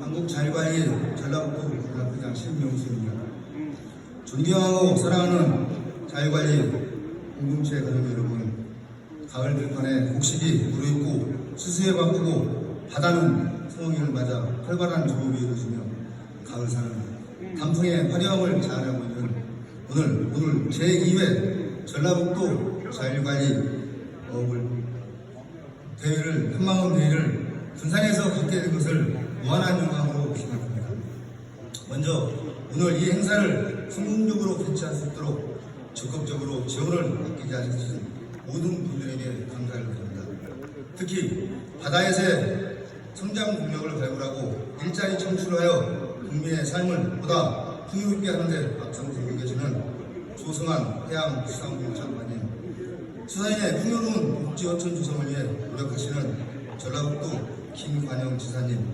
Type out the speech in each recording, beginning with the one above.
한국자율관리 전라북도 연합회장 신명수입니다. 존경하고 사랑하는 자율관리 공동체 가족 여러분, 가을 들판에 곡식이 무르익고 수수에 바쁘고 바다는 성황리를 맞아 활발한 조업이 이루어지며 가을사는 단풍의 화려함을 자아내고 있는 오늘 오늘 제2회 전라북도 자율관리 어업을 대회를 한마음 대회를 군산에서 갖게 된 것을 무한한 영광으로 생각합니다. 먼저 오늘 이 행사를 성공적으로 개최할 수 있도록 적극적으로 지원을 아끼지 않으신 모든 분들에게 감사를 드립니다. 특히 바다에서의 성장 동력을 발굴하고 일자리 창출하여 국민의 삶을 보다 풍요롭게 하는데 앞장서고 계시는 조성한 해양수산부 장관님 수산인의 풍요로운 복지 어촌 조성을 위해 노력하시는 김관영 지사님,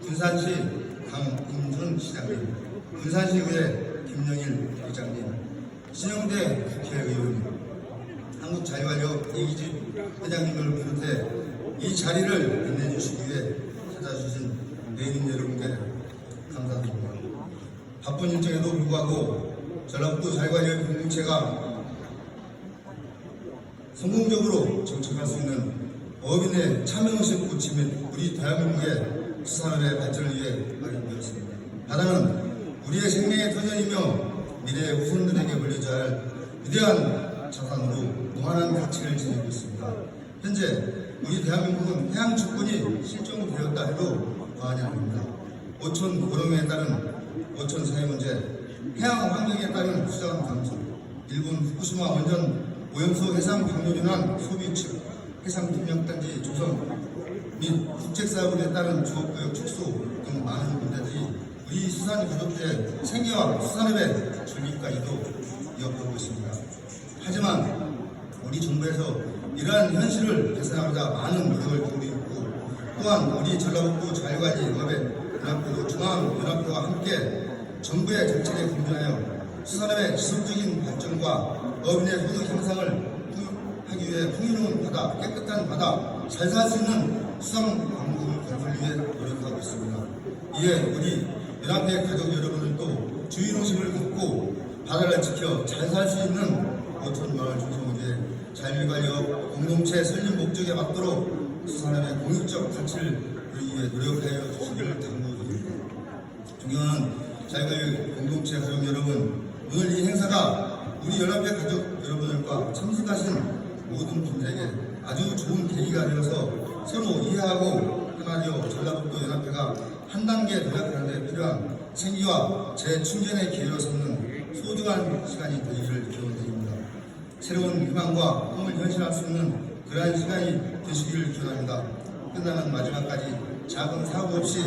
군산시 강임준 시장님, 군산시의회 김영일 의장님, 신영대 국회의원, 한국자유활력 이기집 회장님을 비롯해 이 자리를 빛내주시기 위해 찾아주신 내빈 여러분께 감사드립니다. 바쁜 일정에도 불구하고 전라북도 자유관리 공동체가 성공적으로 정착할 수 있는 어민의 참여의식 고치 및 우리 대한민국의 수산업의 발전을 위해 마련되었습니다. 바다는 우리의 생명의 터전이며 미래의 후손들에게 물려줘야 할 위대한 자산으로 무한한 가치를 지니고 있습니다. 현재 우리 대한민국은 해양 주권이 실종되었다 해도 과언이 아닙니다. 오천 고령에 따른 오천 사회 문제, 해양 환경에 따른 수자원 감소, 일본 후쿠시마 원전 오염수 해상 방류 인한 소비 측, 해상 동력단지 조성 및 국책사업에 따른 주업구역 축소 등 많은 문제들이 우리 수산 가족들의 생계와 수산업의 줄기까지도 위협하고 있습니다. 하지만 우리 정부에서 이러한 현실을 개선하고자 많은 노력을 기울이고 있고 또한 우리 전라북도 자유관리업의 연합회도 중앙연합회와 함께 정부의 정책에 공존하여 수산업의 지속적인 발전과 어민의 소득 향상을 하기 위해 풍요로운 바다, 깨끗한 바다, 잘 살 수 있는 수상 광국을 건설 위해 노력하고 있습니다. 이에 우리 연합회 가족 여러분들도 주의의식을 갖고 바다를 지켜 잘 살 수 있는 어촌 마을 중심을 위해 자율관리업 공동체 설립 목적에 맞도록 수산업의 공익적 가치를 위해 노력하여 주시기를 당부드립니다. 존경하는 자유관리 공동체 가족 여러분, 오늘 이 행사가 우리 연합회 가족 여러분들과 참석하신 모든 분들에게 아주 좋은 계기가 되어서 서로 이해하고 하나 되어 전라북도 연합회가 한 단계 노력하는 데 필요한 생기와 재충전의 기회로 삼는 소중한 시간이 되기를 기원드립니다. 새로운 희망과 꿈을 현실할 수 있는 그러한 시간이 되시기를 기원합니다. 끝나는 마지막까지 작은 사고 없이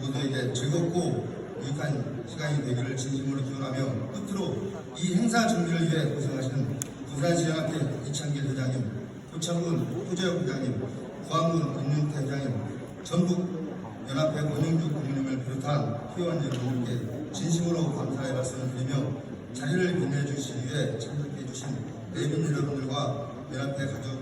모두에게 즐겁고 유익한 시간이 되기를 진심으로 기원하며 끝으로 이 행사 준비를 위해 고생하시는 부산시연합회 이창길 회장님, 고창군 호재혁 회장님, 구암군 금융태 회장님, 전북 연합회 권영주 고문님을 비롯한 회원 여러분께 진심으로 감사의 말씀을 드리며 자리를 빛내주시기 위해 참석해 주신 내빈 여러분들과 연합회 가족